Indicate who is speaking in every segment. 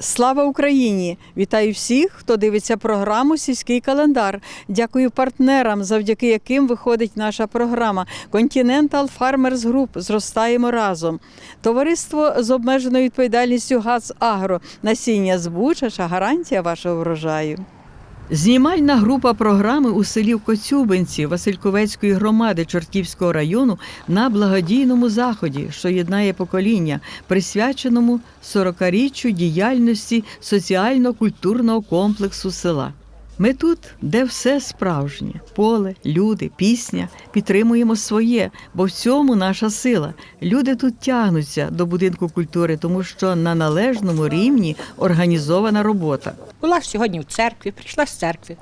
Speaker 1: Слава Україні! Вітаю всіх, хто дивиться програму Сільський календар. Дякую партнерам, завдяки яким виходить наша програма Continental Farmers Group. Зростаємо разом. Товариство з обмеженою відповідальністю ГАЗ Агро. Насіння збуча, гарантія вашого врожаю. Знімальна група програми у селі Коцюбинці Васильковецької громади Чортківського району на благодійному заході, що єднає покоління, присвяченому 40-річчю діяльності соціально-культурного комплексу села. Ми тут, де все справжнє поле, люди, пісня, підтримуємо своє, бо в цьому наша сила. Люди тут тягнуться до будинку культури, тому що на належному рівні організована робота.
Speaker 2: Була сьогодні в церкві, прийшла з церкви,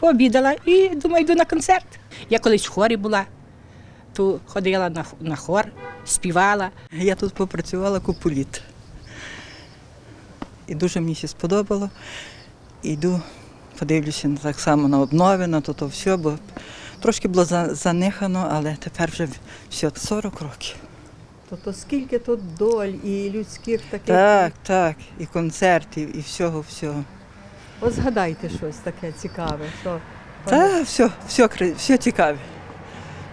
Speaker 2: пообідала і думаю, йду на концерт. Я колись в хорі була, то ходила на, на хор, співала.
Speaker 3: Я тут попрацювала купу літ. І дуже мені все сподобало. І йду, подивлюся так само на обнови, на то, то все, бо трошки було занихано, але тепер вже все 40 років.
Speaker 1: Тобто скільки тут доль і людських таких.
Speaker 3: Так, так, і концертів, і всього, всього.
Speaker 1: От згадайте щось таке цікаве, що
Speaker 3: Та все, все, все цікаве.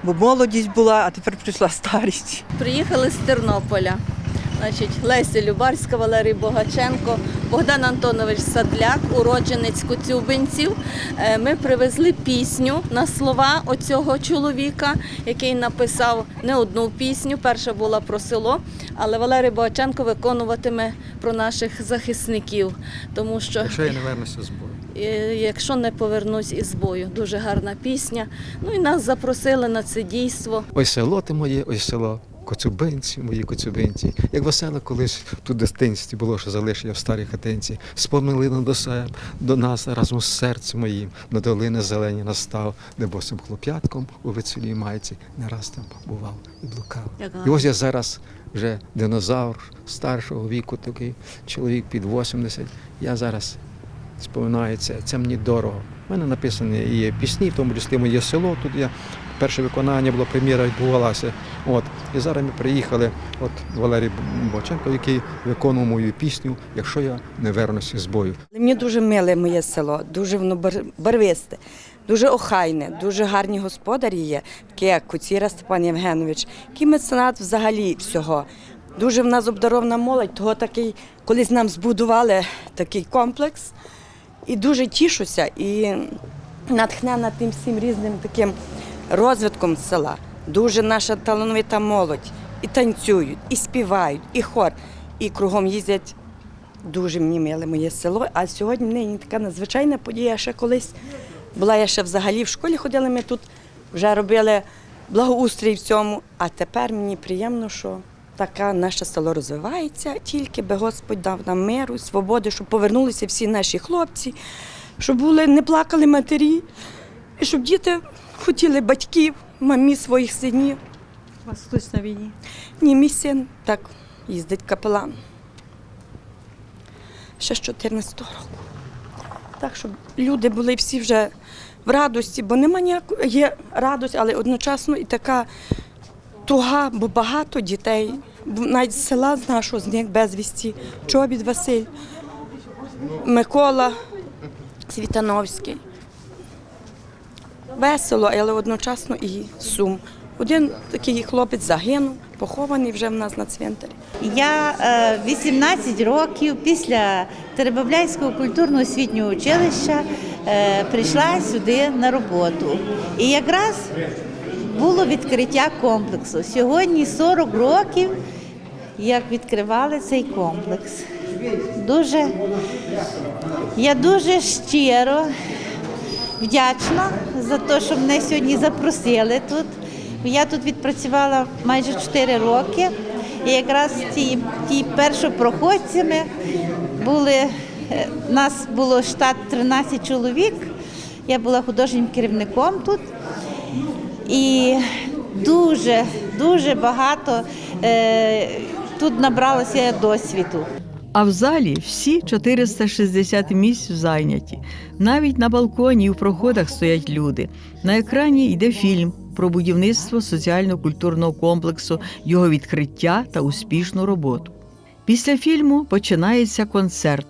Speaker 3: Бо молодість була, а тепер прийшла старість.
Speaker 4: Приїхали з Тернополя. Значить, Леся Любарська, Валерій Богаченко, Богдан Антонович Садляк, уродженець Коцюбинців. Е, Ми привезли пісню на слова оцього чоловіка, який написав не одну пісню. Перша була про село, але Валерій Богаченко виконуватиме про наших захисників, тому що
Speaker 5: Якщо я не вернуся з бою.
Speaker 4: Е, Якщо не повернусь із бою, дуже гарна пісня. Ну і нас запросили на це дійство.
Speaker 5: Ой, село ти моє, ой, село. Коцюбинці, мої коцюбинці. Як весело колись тут в дитинстві було, що залишив я в старій хатинці. Спомилino до себе, до нас разом з серцем моїм, на долини зелені настав, де босим хлоп'ятком у вицелій майці не раз там бував і блукав. І ось я зараз вже динозавр старшого віку, такий чоловік під 80. Я зараз споминаю це, це мені дорого. У мене написані і пісні, в тому числі моє село. Тут я перше виконання було, прем'єра відбувалася. От. І зараз ми приїхали, от Валерій Боченко, який виконував мою пісню, якщо я не вернуся з бою.
Speaker 6: Мені дуже миле моє село, дуже воно барвисте, дуже охайне, дуже гарні господарі є, такі як Куціра Степан Євгенович, який меценат взагалі всього. Дуже в нас обдарована молодь, того такий, колись нам збудували такий комплекс. І дуже тішуся і натхнена тим всім різним таким розвитком села. Дуже наша талановита молодь. І танцюють, і співають, і хор, і кругом їздять Дуже мені миле моє село. А сьогодні нині така надзвичайна подія. Ще колись була я ще взагалі в школі ходила. Ми тут вже робили благоустрій в цьому. А тепер мені приємно, що таке наше село розвивається, тільки би Господь дав нам миру, свободи, щоб повернулися всі наші хлопці, щоб були, не плакали матері, і щоб діти хотіли батьків, мамі своїх синів.
Speaker 1: у вас хтось на війні.
Speaker 6: Ні, мій син так їздить капелан. Ще з 14 року. Так, щоб люди були всі вже в радості, бо нема ніякої є радость, але одночасно і така туга, бо багато дітей, навіть з села з нашого з них безвісті, Чобіт Василь, Микола Світановський. Весело, але одночасно і сум. Один такий хлопець загинув, похований вже в нас на цвинтарі.
Speaker 7: Я е, 18 років після Теребовляйського культурно-освітнього училища е, прийшла сюди на роботу. І якраз було відкриття комплексу. Сьогодні 40 років, як відкривали цей комплекс. Дуже, я дуже щиро вдячна за те, що мене сьогодні запросили тут. Я тут відпрацювала майже 4 роки. І якраз ті, ті першопроходцями були, е, нас було штат 13 чоловік. Я була художнім керівником тут. І дуже, дуже багато е, тут набралася досвіду.
Speaker 8: А в залі всі 460 місць зайняті. Навіть на балконі і в проходах стоять люди. На екрані йде фільм про будівництво соціально-культурного комплексу, його відкриття та успішну роботу. Після фільму починається концерт.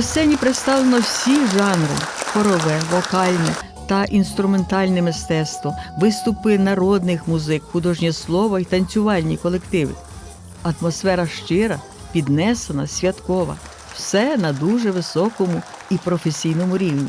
Speaker 8: На сцені представлено всі жанри: хорове, вокальне та інструментальне мистецтво, виступи народних музик, художнє слово і танцювальні колективи. Атмосфера щира, піднесена, святкова. Все на дуже високому і професійному рівні.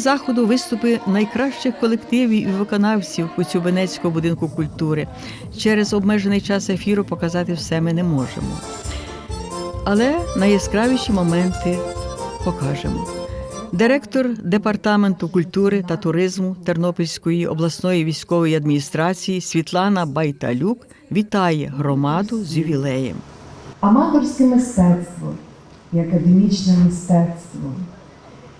Speaker 1: Заходу виступи найкращих колективів і виконавців Коцюбинецького будинку культури. Через обмежений час ефіру показати все ми не можемо. Але найяскравіші моменти покажемо. Директор департаменту культури та туризму Тернопільської обласної військової адміністрації Світлана Байталюк вітає громаду з ювілеєм.
Speaker 9: Аматорське мистецтво і академічне мистецтво.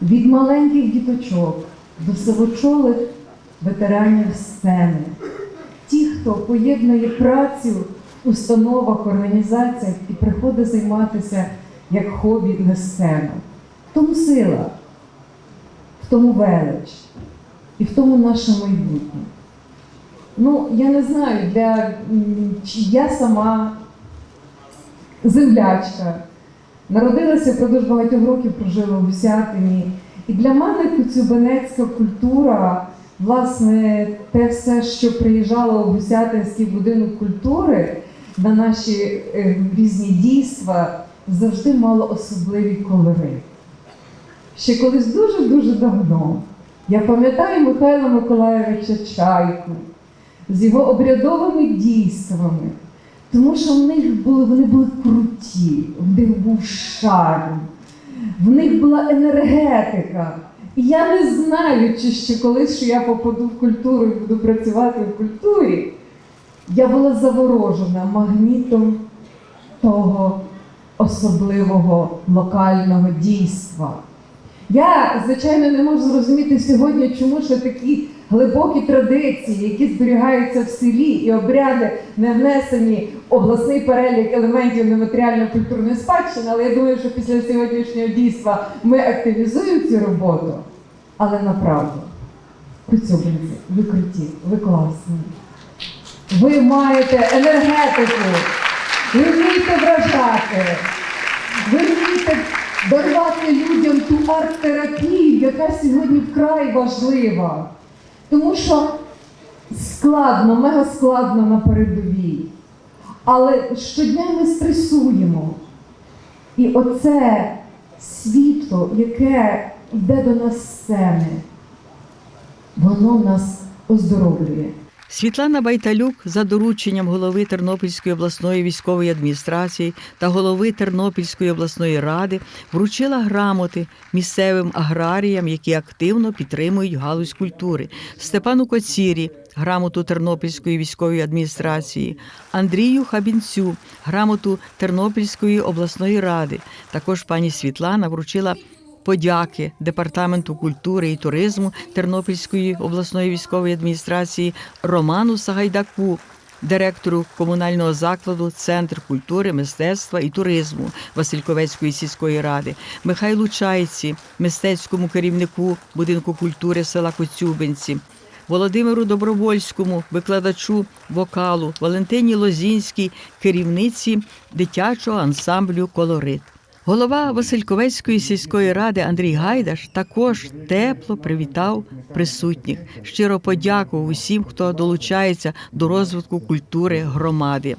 Speaker 9: Від маленьких діточок до сивочолих ветеранів сцени. Ті, хто поєднує працю в установах, організаціях і приходить займатися як хобі на сцену. В тому сила, в тому велич і в тому наше майбутнє. Ну, я не знаю, для чи я сама землячка. Народилася впродовж багатьох років, прожила в Гусятині. І для мене коцюбинецька культура, власне, те все, що приїжджало у Гусятинський будинок культури на наші е, різні дійства, завжди мало особливі кольори. Ще колись дуже-дуже давно я пам'ятаю Михайла Миколаєвича Чайку з його обрядовими дійствами. Тому що в них були, вони були круті, в них був шарм, в них була енергетика. І я не знаю, чи ще колись що я попаду в культуру і буду працювати в культурі. Я була заворожена магнітом того особливого локального дійства. Я, звичайно, не можу зрозуміти сьогодні, чому ще такі глибокі традиції, які зберігаються в селі, і обряди не внесені в обласний перелік елементів нематеріальної культурної спадщини. Але я думаю, що після сьогоднішнього дійства ми активізуємо цю роботу. Але направду, Коцюбинці, ви круті, ви класні. Ви маєте енергетику, ви вмієте вражати, ви вмієте дарувати людям ту арт-терапію, яка сьогодні вкрай важлива. Тому що складно, мега складно на передовій. Але щодня ми стресуємо. І оце світло, яке йде до нас з сцени, воно нас оздоровлює.
Speaker 1: Світлана Байталюк за дорученням голови Тернопільської обласної військової адміністрації та голови Тернопільської обласної ради вручила грамоти місцевим аграріям, які активно підтримують галузь культури. Степану Коцірі грамоту Тернопільської військової адміністрації, Андрію Хабінцю грамоту Тернопільської обласної ради. Також пані Світлана вручила подяки Департаменту культури і туризму Тернопільської обласної військової адміністрації Роману Сагайдаку, директору комунального закладу Центр культури, мистецтва і туризму Васильковецької сільської ради, Михайлу Чайці, мистецькому керівнику будинку культури села Коцюбинці. Володимиру Добровольському, викладачу вокалу, Валентині Лозінській, керівниці дитячого ансамблю Колорит. Голова Васильковецької сільської ради Андрій Гайдаш також тепло привітав присутніх, щиро подякував усім, хто долучається до розвитку культури громади.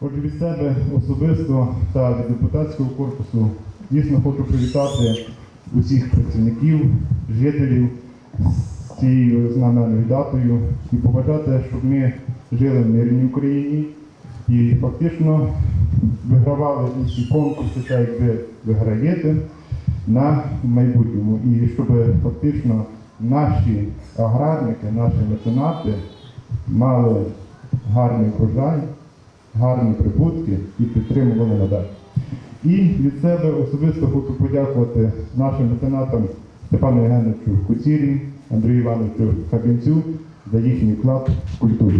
Speaker 10: Отже, від себе особисто та від депутатського корпусу дійсно хочу привітати усіх працівників, жителів з цією знаменною датою і побажати, щоб ми жили в мирній Україні і фактично вигравали ці конкурси, так як ви виграєте на майбутньому. І щоб фактично наші аграрники, наші меценати мали гарний врожай, гарні прибутки і підтримували надалі. І від себе особисто хочу подякувати нашим меценатам Степану Євгеновичу Куцірі, Андрію Івановичу Хабінцю за їхній вклад в культуру.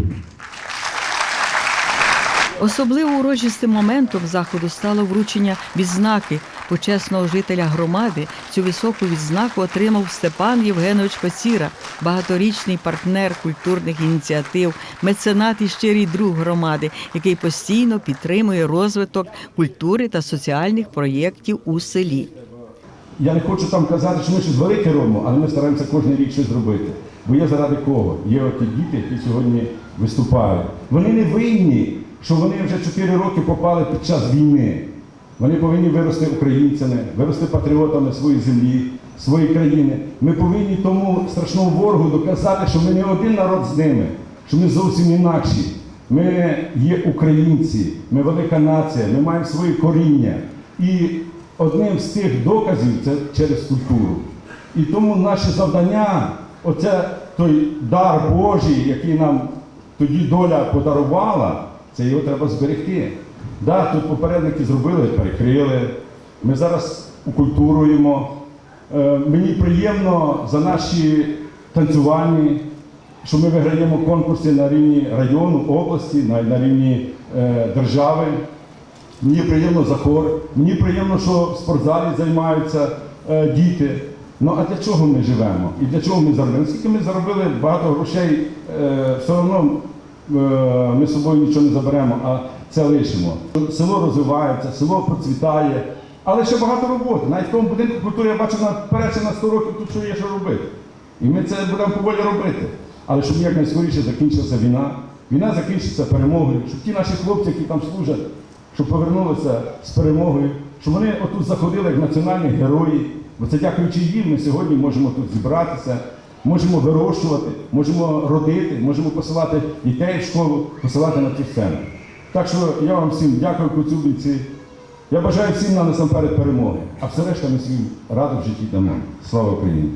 Speaker 1: Особливо урочистим моментом заходу стало вручення відзнаки почесного жителя громади. Цю високу відзнаку отримав Степан Євгенович Коціра, багаторічний партнер культурних ініціатив, меценат і щирий друг громади, який постійно підтримує розвиток культури та соціальних проєктів у селі.
Speaker 11: Я не хочу там казати, що ми щось велике робимо, але ми стараємося кожен рік щось зробити. Бо є заради кого? Є оті діти, які сьогодні виступають. Вони не винні, що вони вже 4 роки попали під час війни. Вони повинні вирости українцями, вирости патріотами своєї землі, своєї країни. Ми повинні тому страшному ворогу доказати, що ми не один народ з ними, що ми зовсім інакші. Ми є українці, ми велика нація, ми маємо своє коріння. І одним з тих доказів це через культуру. І тому наше завдання, оце той дар Божий, який нам тоді доля подарувала, це його треба зберегти. Да, тут попередники зробили, перекрили. Ми зараз укультуруємо. Е, мені приємно за наші танцювальні, що ми виграємо конкурси на рівні району, області, на, на рівні е, держави. Мені приємно за хор, мені приємно, що в спортзалі займаються е, діти. Ну а для чого ми живемо? І для чого ми заробили? Скільки ми заробили багато грошей, е, все одно ми з собою нічого не заберемо, а це лишимо. Село розвивається, село процвітає, але ще багато роботи. Навіть в тому будинку культури я бачу наперед на 100 років тут що є що робити. І ми це будемо поволі робити. Але щоб якнайскоріше закінчилася війна, війна закінчиться перемогою, щоб ті наші хлопці, які там служать, щоб повернулися з перемогою, щоб вони отут заходили як національні герої. Бо це дякуючи їм, ми сьогодні можемо тут зібратися, можемо вирощувати, можемо родити, можемо посилати дітей в школу, посилати на ті сцени. Так що я вам всім дякую, Коцюбинці. Я бажаю всім нам насамперед перемоги, а все решта ми всім раду в житті дамо. Слава Україні!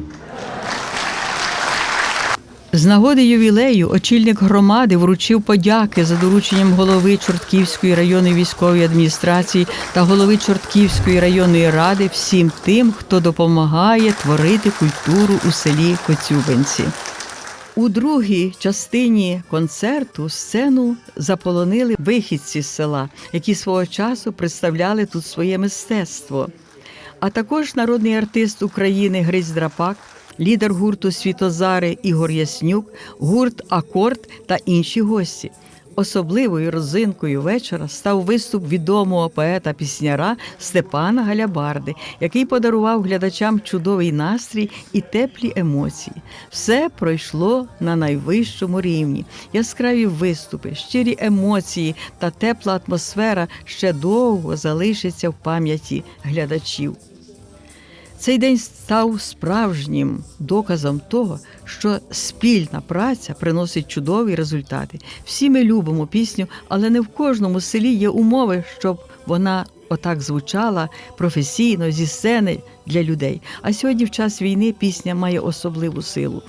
Speaker 1: З нагоди ювілею очільник громади вручив подяки за дорученням голови Чортківської районної військової адміністрації та голови Чортківської районної ради всім тим, хто допомагає творити культуру у селі Коцюбинці. У другій частині концерту сцену заполонили вихідці з села, які свого часу представляли тут своє мистецтво. А також народний артист України Гриць Драпак, лідер гурту Світозари Ігор Яснюк, гурт Акорд та інші гості. Особливою розинкою вечора став виступ відомого поета-пісняра Степана Галябарди, який подарував глядачам чудовий настрій і теплі емоції. Все пройшло на найвищому рівні. Яскраві виступи, щирі емоції та тепла атмосфера ще довго залишаться в пам'яті глядачів. Цей день став справжнім доказом того, що спільна праця приносить чудові результати. Всі ми любимо пісню, але не в кожному селі є умови, щоб вона отак звучала професійно зі сцени для людей. А сьогодні, в час війни, пісня має особливу силу.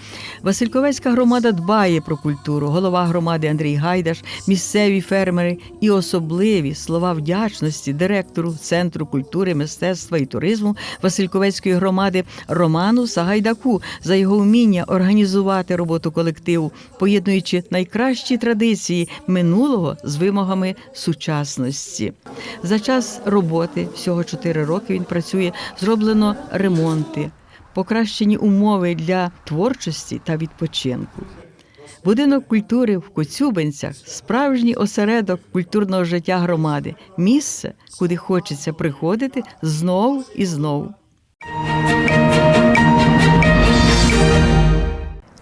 Speaker 1: Васильковецька громада дбає про культуру. Голова громади Андрій Гайдаш, місцеві фермери і особливі слова вдячності директору Центру культури, мистецтва і туризму Васильковецької громади Роману Сагайдаку за його вміння організувати роботу колективу, поєднуючи найкращі традиції минулого з вимогами сучасності. За час роботи всього 4 роки він працює. Зроблено ремонти, покращені умови для творчості та відпочинку. Будинок культури в Коцюбинцях справжній осередок культурного життя громади, місце, куди хочеться приходити знову і знову.